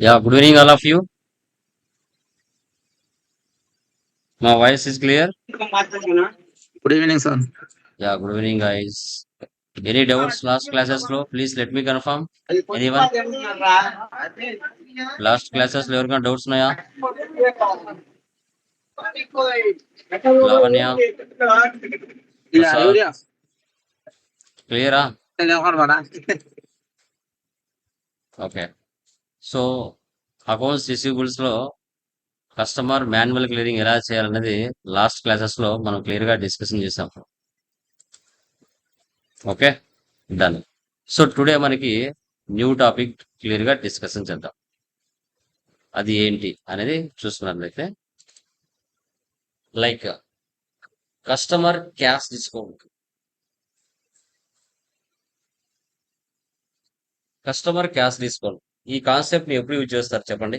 Yeah, good evening, all of you. My voice is clear? Good evening, sir. Yeah, good evening, guys. Any doubts last classes లో please let me confirm anyone last క్లాసెస్లో ఎవరికైనా doubts ఉన్నాయా లావణ్య క్లియరా? Okay so accounts రిసీవబుల్స్లో customer manual clearing ఎలా చేయాలనేది last క్లాసెస్లో మనం క్లియర్గా డిస్కషన్ చేసాం. ఓకే? డన్. సో టుడే మనకి న్యూ టాపిక్ క్లియర్గా డిస్కషన్ చేద్దాం. అది ఏంటి అనేది చూసుకున్నట్లయితే like customer cash discount. Customer cash discount. ఈ కాన్సెప్ట్ని ఎప్పుడు యూజ్ చేస్తారు చెప్పండి?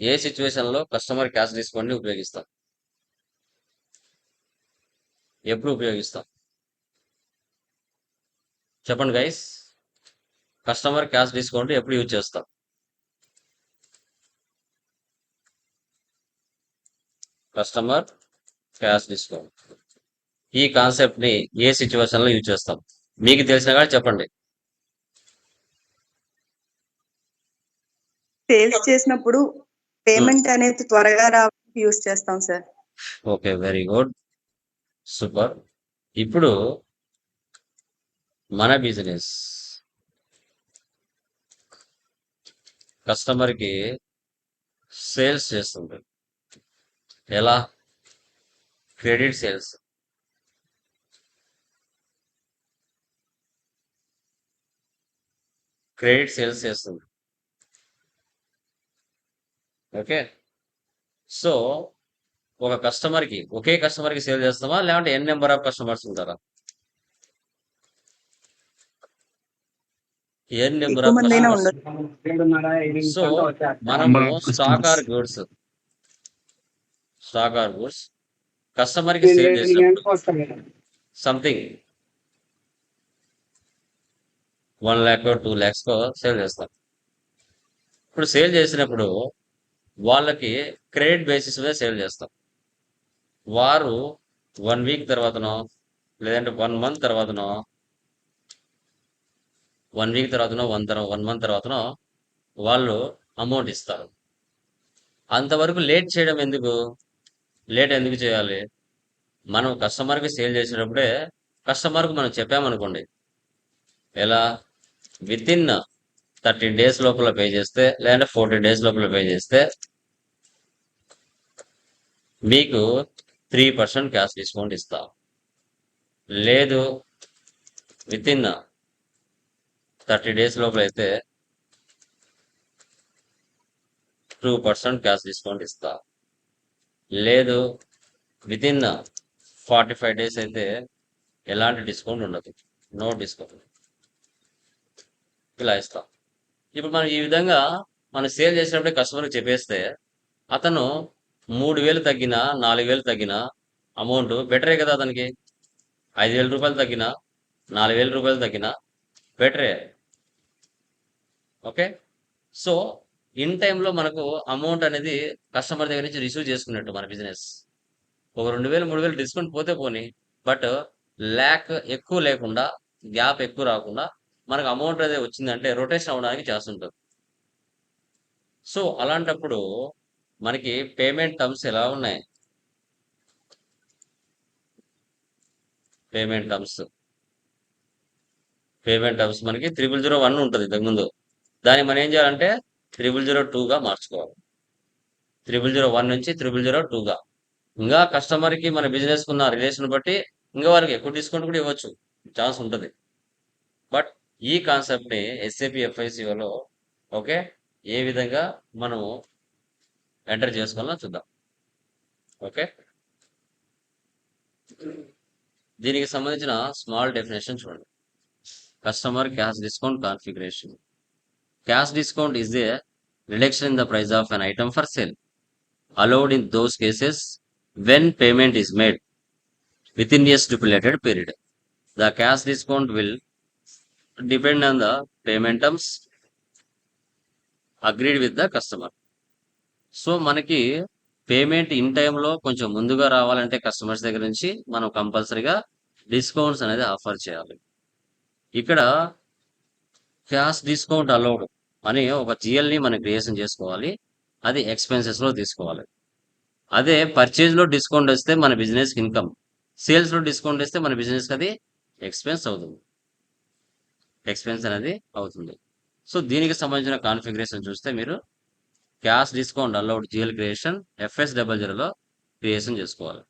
ఏ సిచ్యువేషన్లో కస్టమర్ క్యాష్ డిస్కౌంట్ని ఉపయోగిస్తాం? ఎప్పుడు ఉపయోగిస్తాం? చెప్పండి గైస్ కస్టమర్ క్యాష్ డిస్కౌంట్ ఎప్పుడు యూజ్ చేస్తాం? కస్టమర్ క్యాష్ డిస్కౌంట్ ఈ కాన్సెప్ట్ని ఏ సిచ్యువేషన్లో యూజ్ చేస్తాం? మీకు తెలిసిన కానీ చెప్పండి. సేల్స్ చేసినప్పుడు పేమెంట్ అనేది త్వరగా రావడానికి యూస్ చేస్తాం sir. Okay very good. Super. ఇప్పుడు మన బిజినెస్. కస్టమర్కి సేల్స్ చేస్తుంది ఎలా? Credit sales. క్రెడిట్ సేల్స్ చేస్తుంది ఓకే? సో ఒక కస్టమర్కి ఒకే కస్టమర్కి సేల్ చేస్తామా? లేదంటే ఎన్ నెంబర్ ఆఫ్ కస్టమర్స్ ఉంటారా? ఎన్ నెంబర్ ఆఫ్ సో మనము stock or goods stock or goods కస్టమర్కి సేల్ చేసినప్పుడు something one lakh two lakhs కో సేల్ చేస్తాం. ఇప్పుడు సేల్ చేసినప్పుడు వాళ్ళకి క్రెడిట్ బేసిస్ మీద సేల్ చేస్తాం. వారు వన్ వీక్ తర్వాతనో లేదంటే వన్ మంత్ తర్వాతనో వన్ వీక్ తర్వాతనో వన్ తర్వాత వన్ మంత్ తర్వాతనో వాళ్ళు అమౌంట్ ఇస్తారు. అంతవరకు లేట్ చేయడం ఎందుకు? లేట్ ఎందుకు చేయాలి? మనం కస్టమర్కి సేల్ చేసేటప్పుడే కస్టమర్కి మనం చెప్పామనుకోండి ఎలా? విత్ ఇన్ థర్టీన్ డేస్ లోపల పే చేస్తే లేదంటే ఫోర్టీన్ డేస్ లోపల పే చేస్తే మీకు త్రీ పర్సెంట్ క్యాష్ డిస్కౌంట్ ఇస్తాం. లేదు విత్ ఇన్ థర్టీ డేస్ లోపల అయితే టూ పర్సెంట్ క్యాష్ డిస్కౌంట్ ఇస్తా. లేదు within forty five days అయితే ఎలాంటి డిస్కౌంట్ ఉండదు. No discount. ఇలా ఇస్తాం. ఇప్పుడు మనం ఈ విధంగా మనం సేల్ చేసినప్పుడే కస్టమర్కి చెప్పేస్తే అతను మూడు వేలు తగ్గినా నాలుగు వేలు తగ్గినా అమౌంట్ బెటరే కదా అతనికి? ఐదు వేల రూపాయలు తగ్గినా నాలుగు వేల రూపాయలు తగ్గినా బెటరే. ఓకే? సో ఇన్ టైంలో మనకు అమౌంట్ అనేది కస్టమర్ దగ్గర నుంచి రిసీవ్ చేసుకున్నట్టు మన బిజినెస్. ఒక రెండు వేలు మూడు వేలు డిస్కౌంట్ పోతే పోని బట్ ల్యాక్ ఎక్కువ లేకుండా గ్యాప్ ఎక్కువ రాకుండా మనకు అమౌంట్ అదే వచ్చిందంటే రొటేషన్ అవ్వడానికి ఉంటుంది. సో అలాంటప్పుడు మనకి పేమెంట్ టర్మ్స్ ఎలా ఉన్నాయి? పేమెంట్ టర్మ్స్ పేమెంట్ టర్మ్స్ మనకి త్రిబుల్ జీరో వన్ ఉంటుంది ఇంతకుముందు దాన్ని మనం ఏం చేయాలంటే త్రిబుల్ జీరో టూగా మార్చుకోవాలి. త్రిబుల్ జీరో వన్ నుంచి త్రిబుల్ జీరో టూగా ఇంకా కస్టమర్కి మన బిజినెస్ ఉన్న రిలేషన్ బట్టి ఇంకా వాళ్ళకి ఎక్కువ డిస్కౌంట్ కూడా ఇవ్వచ్చు. ఛాన్స్ ఉంటుంది. బట్ ఈ కాన్సెప్ట్ని ఎస్ఏపి ఎఫ్ఐసిఓలో ఓకే ఏ విధంగా మనము ఎంటర్ చేసుకోవాలో చూద్దాం. ఓకే దీనికి సంబంధించిన స్మాల్ డెఫినేషన్ చూడండి. Customer cash discount configuration cash discount is a reduction in the price of an item for sale allowed in those cases when payment is made within a stipulated period the cash discount will depend on the payment terms agreed with the customer so మనకి payment in టైంలో కొంచెం ముందుగా రావాలంటే customers దగ్గర నుంచి మనం కంపల్సరీగా discounts అనేది ఆఫర్ చేయాలి. ఇక్కడ క్యాష్ డిస్కౌంట్ అలౌడ్ అని ఒక జిఎల్ని మనం క్రియేషన్ చేసుకోవాలి. అది ఎక్స్పెన్సెస్లో తీసుకోవాలి. అదే పర్చేజ్లో డిస్కౌంట్ వస్తే మన బిజినెస్ ఇన్కమ్ సేల్స్లో డిస్కౌంట్ వస్తే మన బిజినెస్కి అది ఎక్స్పెన్స్ అవుతుంది. ఎక్స్పెన్స్ అనేది అవుతుంది. సో దీనికి సంబంధించిన కాన్ఫిగరేషన్ చూస్తే మీరు cash discount allowed GL creation FS double జీరోలో క్రియేషన్ చేసుకోవాలి.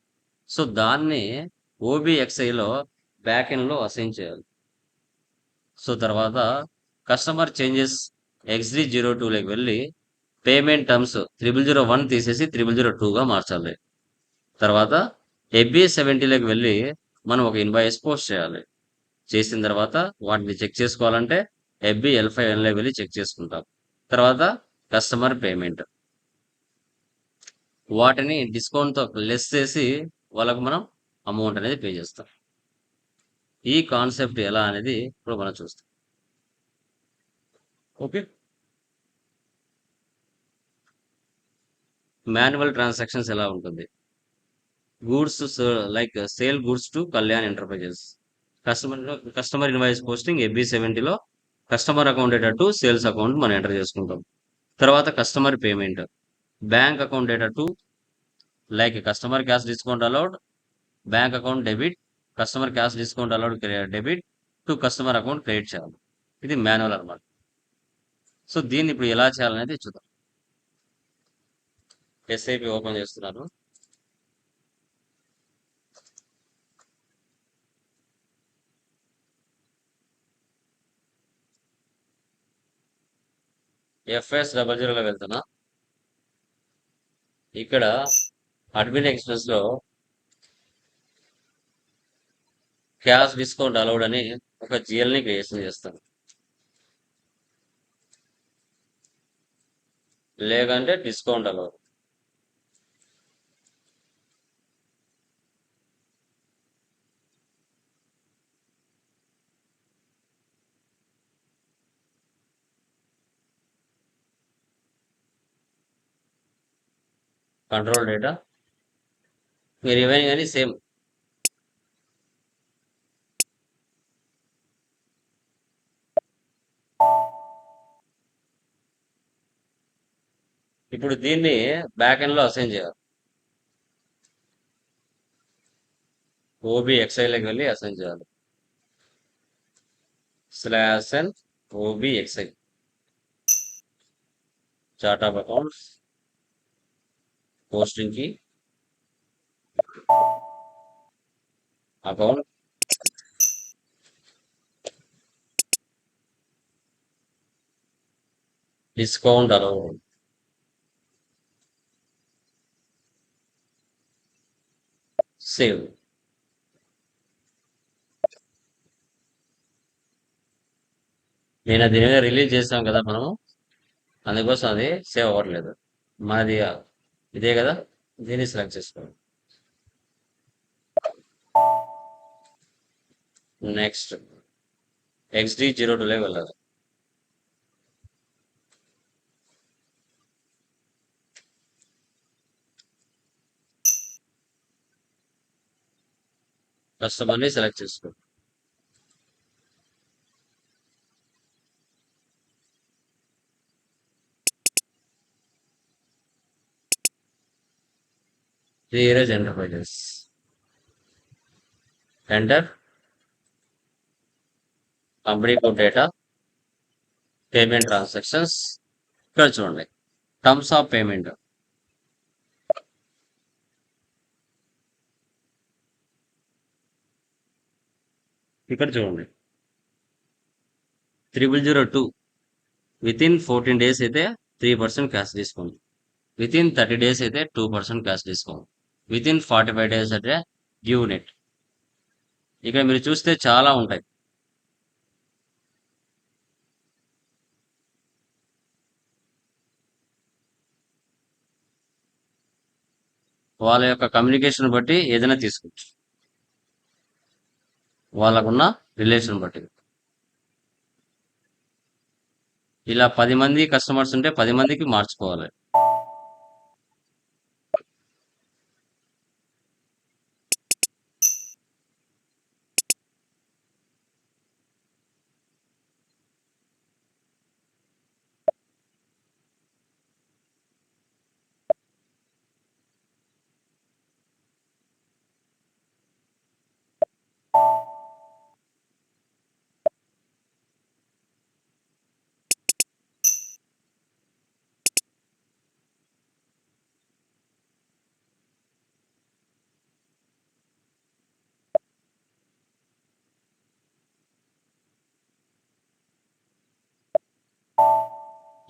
సో దాన్ని ఓబిఎక్స్ఐలో బ్యాక్ ఎండ్లో అసైన్ చేయాలి. సో తర్వాత కస్టమర్ చేంజెస్ ఎక్స్డి జీరో టూలోకి వెళ్ళి payment terms triple zero one తీసేసి త్రిబుల్ జీరో టూగా మార్చాలి. తర్వాత ఎబ్బి సెవెంటీలోకి వెళ్ళి మనం ఒక ఇన్వాయిస్ పోస్ట్ చేయాలి. చేసిన తర్వాత వాటిని చెక్ చేసుకోవాలంటే ఎఫ్బి ఎల్ ఫైవ్ ఎన్లో వెళ్ళి చెక్ చేసుకుంటాం. తర్వాత కస్టమర్ పేమెంట్. వాటిని డిస్కౌంట్తో లెస్ చేసి వాళ్ళకు మనం అమౌంట్ అనేది పే చేస్తాం. ఈ కాన్సెప్ట్ ఎలా అనేది ఇప్పుడు మనం చూస్తాం. ఓకే. మాన్యువల్ ట్రాన్సాక్షన్స్ ఎలా ఉంటుంది? Goods like sale goods to Kalyan enterprises. Customer customer invoice posting FB సెవెంటీలో customer account data to sales account మనం ఎంటర్ చేసుకుంటాం. తర్వాత customer payment. Bank account data to like customer cash discount allowed bank account debit customer cash discount allowed debit to customer account create చేయాలి. ఇది manual అనమాట. So దీన్ని ఇప్పుడు ఎలా చేయాలనేది చూద్దాం. ఎస్ఐపి ఓపెన్ చేస్తున్నాను. ఎఫ్ఎస్ డబల్ జీరోలో వెళ్తున్నా. ఇక్కడ అడ్మిన్ ఎక్స్ప్రెస్లో క్యాష్ డిస్కౌంట్ అలౌడ్ అని ఒక జిఎల్ని క్రియేషన్ చేస్తాను. లేదంటే డిస్కౌంట్ అలౌడ్ కంట్రోల్ డేటా మీరు ఏమైనా కానీ సేమ్ ఇప్పుడు దీన్ని బ్యాక్ ఎండ్లో అసైన్ చేయాలి. ఓబి ఎక్స్ఐలోకి వెళ్ళి అసైన్ చేయాలి. Slash N OB XI chart of accounts పోస్టింగ్కి account discount allowed save. నేను దీని మీద రిలీజ్ చేసాం కదా మనము. అందుకోసం అది సేవ్ అవ్వట్లేదు. మనది ఇదే కదా దీన్ని సెలెక్ట్ చేసుకోండి నెక్స్ట్ ఎక్స్డి జీరో టూలే వెళ్ళాలి కస్టమర్ని సెలెక్ట్ చేసుకో. Dheeraj enterprises enter company code data payment transactions ఇక్కడ చూడండి. టర్మ్స్ ఆఫ్ పేమెంట్ ఇక్కడ చూడండి. Triple zero two within fourteen days అయితే three percent cash discount within thirty days అయితే two percent cash discount within forty five days at due net ఇక్కడ మీరు చూస్తే చాలా ఉంటాయి. వాళ్ళ యొక్క కమ్యూనికేషన్ బట్టి ఏదైనా తీసుకోవచ్చు. వాళ్ళకున్న రిలేషన్ బట్టి. ఇలా పది మంది కస్టమర్స్ ఉంటే పది మందికి మార్చుకోవాలి.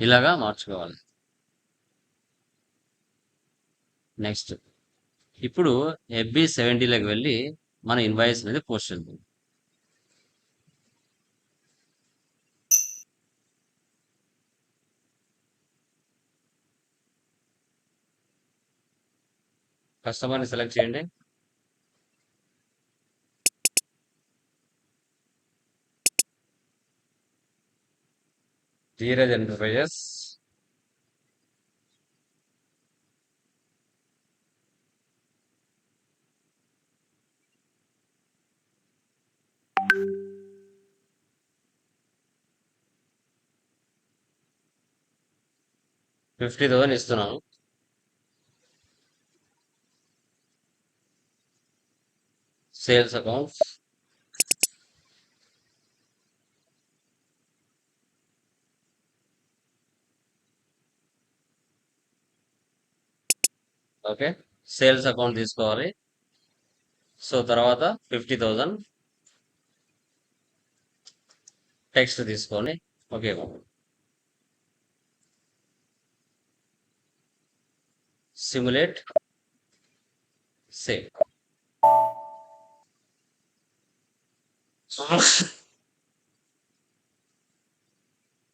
ఇలాగా మార్చుకోవాలి. నెక్స్ట్ ఇప్పుడు ఎఫ్బి సెవెంటీలోకి వెళ్ళి మన ఇన్వాయిస్ అనేది పోస్ట్ చేద్దాం. కస్టమర్ని సెలెక్ట్ చేయండి. ధీరజ్ ఎంటర్ప్రైజెస్ ఫిఫ్టీ థౌసండ్ ఇస్తున్నాను sales accounts. Okay sales account తీసుకోవాలి. సో తర్వాత ఫిఫ్టీ థౌజండ్ టెక్స్ట్ తీసుకొని ఓకే సిములేట్ సేవ్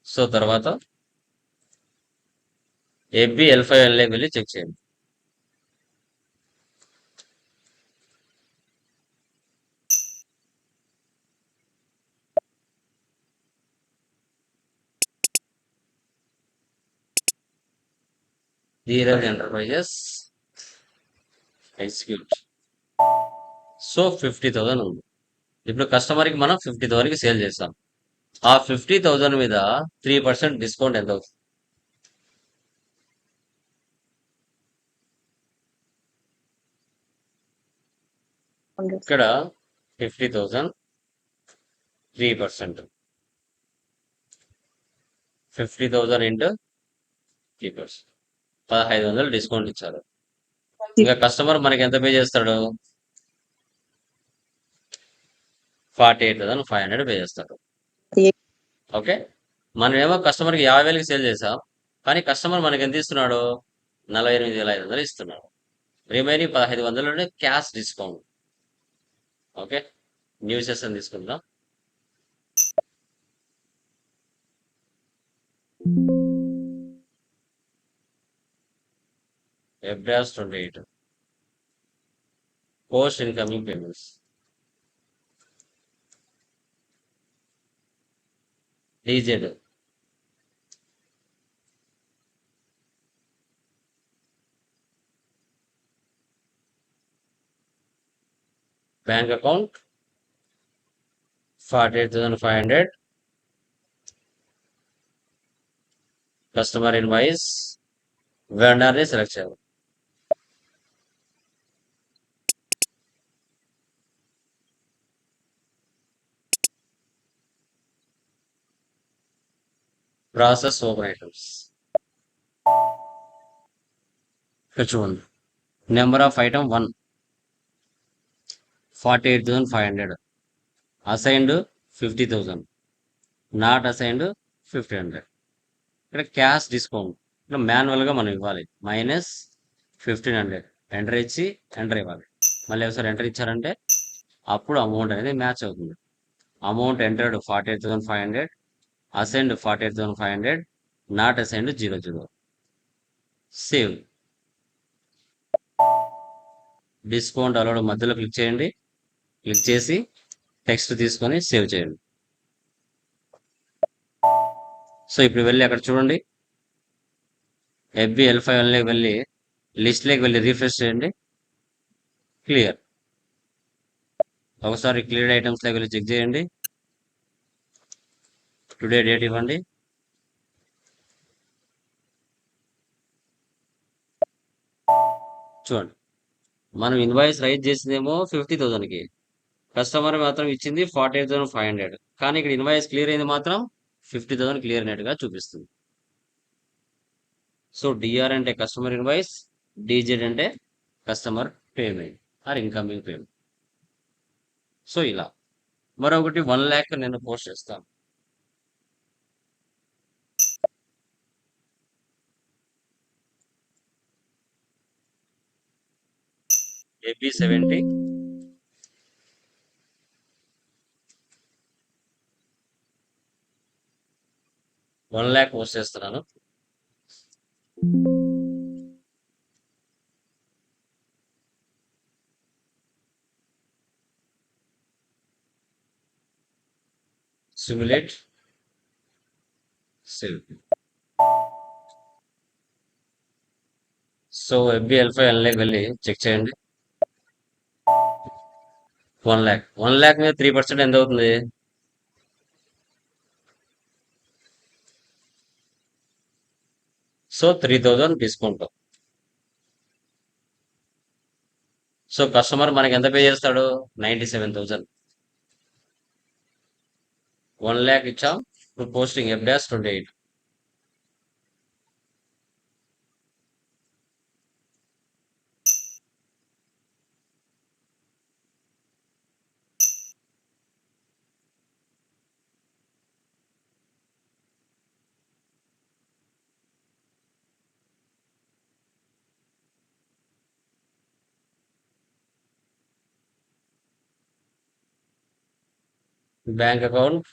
సో తర్వాత ఏబి ఎల్ ఫైవ్ ఎల్ఏకి వెళ్ళి చెక్ చేయండి. Dheeraj enterprises execute. So fifty thousand ఉంది. ఇప్పుడు కస్టమర్కి మనం ఫిఫ్టీ థౌసండ్కి సేల్ చేస్తాం. ఆ ఫిఫ్టీ థౌజండ్ మీద త్రీ పర్సెంట్ డిస్కౌంట్ ఎంత అవుతుంది? ఇక్కడ fifty thousand three percent. Fifty thousand into three percent. పదహైదు వందలు డిస్కౌంట్ ఇచ్చారు. ఇంకా కస్టమర్ మనకి ఎంత పే చేస్తాడు? Forty eight thousand five hundred pay చేస్తాడు. ఓకే. మనం ఏమో కస్టమర్కి యాభై వేలకి సేల్ చేసాం కానీ కస్టమర్ మనకి ఎంత ఇస్తున్నాడు? నలభై ఎనిమిది వేల ఐదు వందలు ఇస్తున్నాడు. రిమైనింగ్ పదహైదు వందలు cash discount. Okay? New session తీసుకుందాం. ఎబ్రాస్ twenty eight post incoming payments DZ bank account forty eight thousand five hundred customer invoice వెండర్ని select చేయాలి ప్రాసెస్ ఓపెన్ ఐటమ్స్ ఇక్కడ చూడండి number of item one forty eight thousand five hundred assigned fifty thousand not assigned fifty hundred ఇక్కడ cash discount ఇక్కడ మాన్యువల్గా మనం ఇవ్వాలి. Minus fifteen hundred enter ఇచ్చి enter ఇవ్వాలి. మళ్ళీ ఒకసారి ఎంటర్ ఇచ్చారంటే అప్పుడు అమౌంట్ అనేది మ్యాచ్ అవుతుంది. Amount entered forty eight thousand five hundred assigned forty eight thousand five hundred not assigned zero zero. Save. Discount allowed మధ్యలో క్లిక్ చేయండి. క్లిక్ చేసి టెక్స్ట్ తీసుకొని సేవ్ చేయండి. సో ఇప్పుడు వెళ్ళి అక్కడ చూడండి. ఎఫ్బి ఎల్ ఫైవ్ వన్లోకి వెళ్ళి లిస్ట్లోకి వెళ్ళి రీఫ్రెష్ చేయండి. క్లియర్. ఒకసారి క్లియర్ ఐటమ్స్లోకి వెళ్ళి చెక్ చేయండి. టుడే డేట్ ఇవ్వండి. చూడండి. మనం ఇన్వాయిస్ రైజ్ చేసిందేమో ఫిఫ్టీ థౌసండ్కి. కస్టమర్ మాత్రం ఇచ్చింది forty eight thousand five hundred. కానీ ఇక్కడ ఇన్వాయిస్ క్లియర్ అయింది మాత్రం ఫిఫ్టీ థౌసండ్ క్లియర్ అయినట్టుగా చూపిస్తుంది. సో డిఆర్ అంటే కస్టమర్ ఇన్వాయిస్ డిజెడ్ అంటే customer payment or incoming payment. So ఇలా. మరొకటి వన్ ల్యాక్ నేను పోస్ట్ చేస్తాను. AP seventy. One lakh post చేస్తున్నాను simulate. Save so FBL five ఎన్లేకి వెళ్ళి చెక్ చేయండి. వన్ ల్యాక్ వన్ ల్యాక్ మీద త్రీ పర్సెంట్ ఎంత అవుతుంది? So three thousand discount so customer మనకి ఎంత పే చేస్తాడు? Ninety seven thousand one lakh ఇచ్చాం. ఇప్పుడు posting F dash twenty eight bank account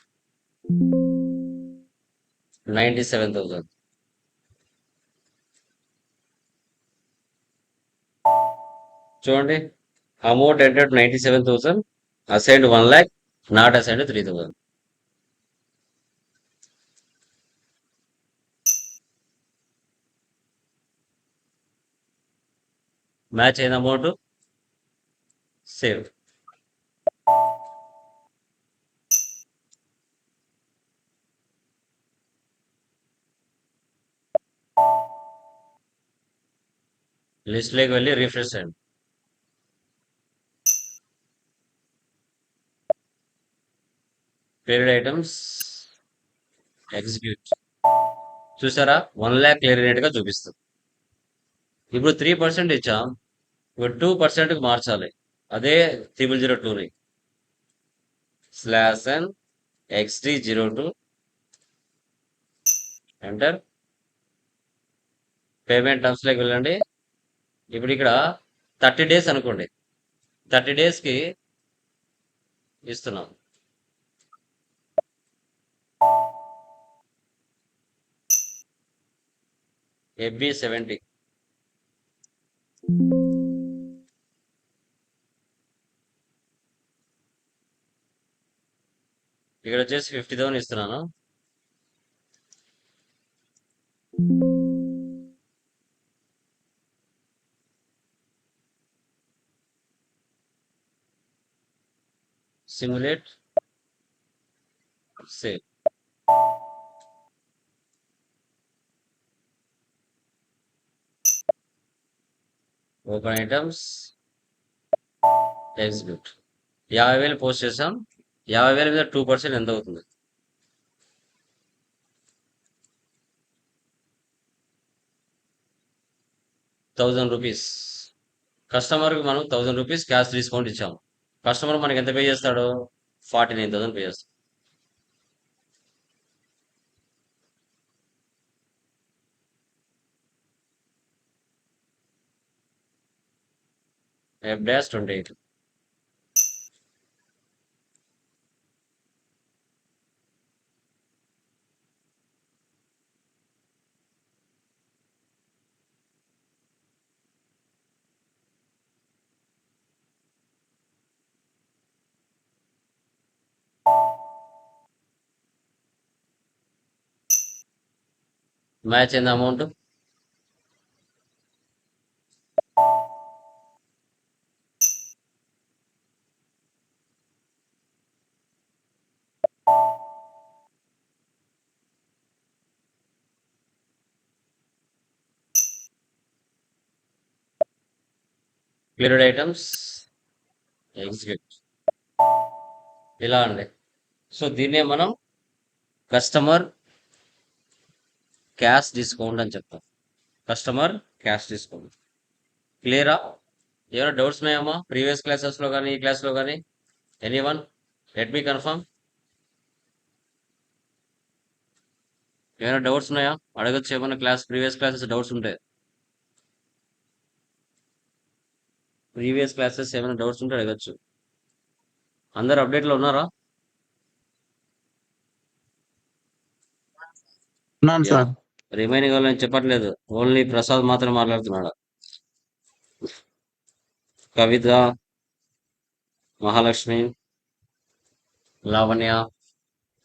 ninety seven thousand. చూడండి amount entered ninety seven thousand assigned one lakh not assigned three thousand. Match అయిన amount save. లిస్ట్లోకి వెళ్ళి refresh చేయండి. Period items execute చూసారా? One lakh క్లియర్గా చూపిస్తుంది. ఇప్పుడు త్రీ పర్సెంట్ ఇచ్చాం. ఇప్పుడు టూ పర్సెంట్కి మార్చాలి. అదే త్రిబుల్ జీరో టూని slash N XT zero two enter payment టర్మ్స్లోకి వెళ్ళండి. ఇప్పుడు ఇక్కడ థర్టీ డేస్ అనుకోండి. థర్టీ డేస్కి ఇస్తున్నాం. FB seventy. ఇక్కడ వచ్చేసి ఫిఫ్టీ థౌసండ్ ఇస్తున్నాను. Simulate. Save open items execute యాభై వేలు పోస్ట్ చేసాం యాభై వేల మీద టూ పర్సెంట్ ఎంత అవుతుంది? థౌజండ్ రూపీస్ కస్టమర్కి మనం థౌజండ్ రూపీస్ క్యాష్ డిస్కౌంట్ ఇచ్చాము కస్టమర్ మనకి ఎంత పే చేస్తాడు? ఫార్టీ నైన్ థౌసండ్ పే చేస్తాడు. F dash twenty eight match అయింది అమౌంట్? క్లియర్డ్ ఐటమ్స్ ఎగ్జిక్యూట్ ఇలా అండి. సో దీన్నే మనం కస్టమర్ క్యాష్ డిస్కౌంట్ అని చెప్తాం. Customer cash discount. క్లియరా? ఏమైనా డౌట్స్ ఉన్నాయమ్మా? ప్రీవియస్ క్లాసెస్లో కానీ ఈ క్లాస్లో కానీ? Anyone let me confirm. ఏమైనా డౌట్స్ ఉన్నాయా? అడగచ్చు ఏమైనా క్లాస్ ప్రీవియస్ క్లాసెస్ డౌట్స్ ఉంటాయి ప్రీవియస్ క్లాసెస్ ఏమైనా డౌట్స్ ఉంటే అడగచ్చు. అందరు అప్డేట్లో ఉన్నారా? ఉన్నాను సార్. రిమైనింగ్ వాళ్ళని చెప్పట్లేదు. ఓన్లీ ప్రసాద్ మాత్రం మాట్లాడుతున్నాడు. కవిత మహాలక్ష్మి లావణ్య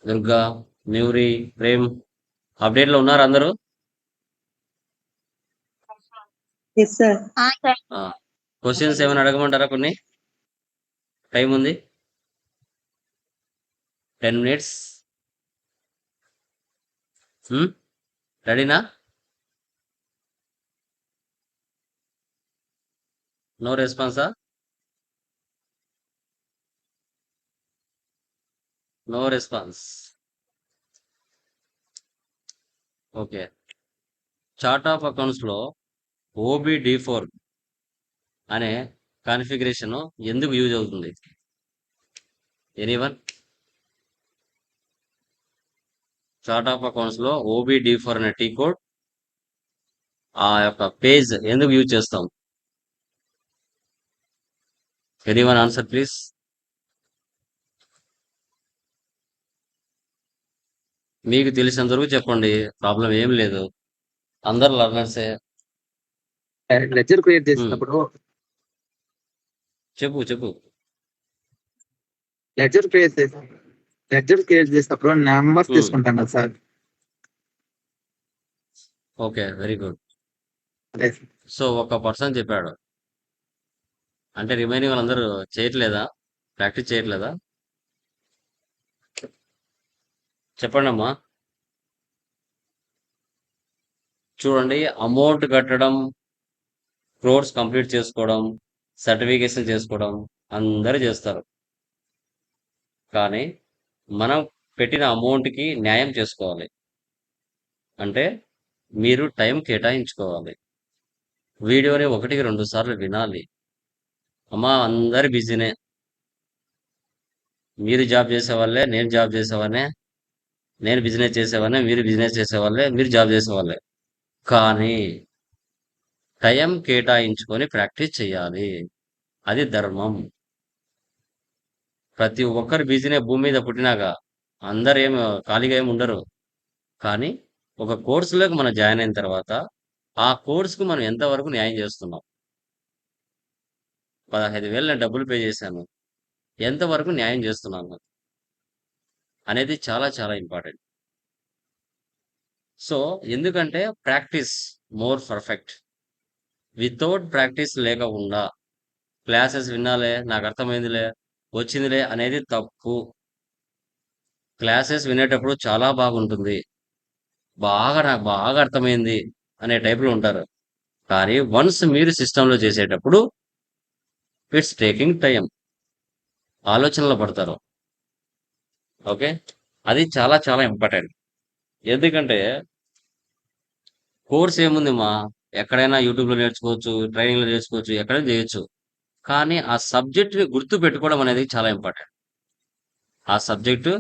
దుర్గా న్యూరి ప్రేమ్ అప్డేట్లో ఉన్నారు అందరూ? క్వశ్చన్స్ ఏమైనా అడగమంటారా కొన్ని? టైం ఉంది. టెన్ మినిట్స్ రెడీనా? No రెస్పాన్సా? No response. Okay. Chart of అకౌంట్స్లో OB D four అనే కాన్ఫిగరేషన్ ఎందుకు యూజ్ అవుతుంది? ఎనీవన్? చార్ట్ ఆఫ్ అకౌంట్స్లో ఓబి డి ఫోర్ అనే టీ కోడ్ ఆ యొక్క పేజ్ ఎందుకు యూజ్ చేస్తాం? ఎనీవన్ ఆన్సర్ ప్లీజ్ మీకు తెలిసినంత వరకు చెప్పండి ప్రాబ్లం ఏం లేదు. అందరు లర్నర్సే లెక్చర్ క్రియేట్ చేసినప్పుడు చెప్పు చెప్పు. లెక్చర్ క్రియేట్ చేసి లెక్చర్ క్రియేట్ చేసినప్పుడు నెంబర్స్. తీసుకుంటాం కదా sir. Okay very good so ఒక పర్సన్ చెప్పాడు. అంటే రిమైనింగ్ వాళ్ళందరూ చేయట్లేదా? ప్రాక్టీస్ చేయట్లేదా? చెప్పండి అమ్మా. చూడండి అమౌంట్ కట్టడం కోర్స్ కంప్లీట్ చేసుకోవడం సర్టిఫికేషన్ చేసుకోవడం అందరూ చేస్తారు. కానీ మనం పెట్టిన అమౌంట్కి న్యాయం చేసుకోవాలి. అంటే మీరు టైం కేటాయించుకోవాలి. వీడియోని ఒకటికి రెండు సార్లు వినాలి. అమ్మా అందరు బిజీనే మీరు జాబ్ చేసేవాళ్ళే నేను జాబ్ చేసేవానే నేను బిజినెస్ చేసేవాళ్ళే మీరు బిజినెస్ చేసేవాళ్ళే మీరు జాబ్ చేసేవాళ్ళే. కానీ టైం కేటాయించుకొని ప్రాక్టీస్ చేయాలి. అది ధర్మం. ప్రతి ఒక్కరు బిజీనే భూమి మీద పుట్టినాక అందరు ఏమి ఖాళీగా ఏమి ఉండరు. కానీ ఒక కోర్సులోకి మనం జాయిన్ అయిన తర్వాత ఆ కోర్సుకు మనం ఎంతవరకు న్యాయం చేస్తున్నాం? పదహైదు వేలు నేను డబ్బులు పే చేశాను. ఎంతవరకు న్యాయం చేస్తున్నాను? అనేది చాలా చాలా ఇంపార్టెంట్. సో ఎందుకంటే practice more perfect. Without practice లేకుండా క్లాసెస్ వినాలే నాకు అర్థమైందిలే వచ్చిందిలే అనేది తప్పు. క్లాసెస్ వినేటప్పుడు చాలా బాగుంటుంది. బాగా నాకు బాగా అర్థమైంది అనే టైప్లో ఉంటారు. కానీ వన్స్ మీరు సిస్టంలో చేసేటప్పుడు ఇట్స్ టేకింగ్ టైం ఆలోచనలో పడతారు. ఓకే? అది చాలా చాలా ఇంపార్టెంట్. ఎందుకంటే కోర్స్ ఏముంది మా? ఎక్కడైనా యూట్యూబ్లో నేర్చుకోవచ్చు ట్రైనింగ్లో నేర్చుకోవచ్చు ఎక్కడైనా చేయొచ్చు. కానీ ఆ సబ్జెక్ట్ని గుర్తు పెట్టుకోవడం అనేది చాలా ఇంపార్టెంట్. ఆ సబ్జెక్టు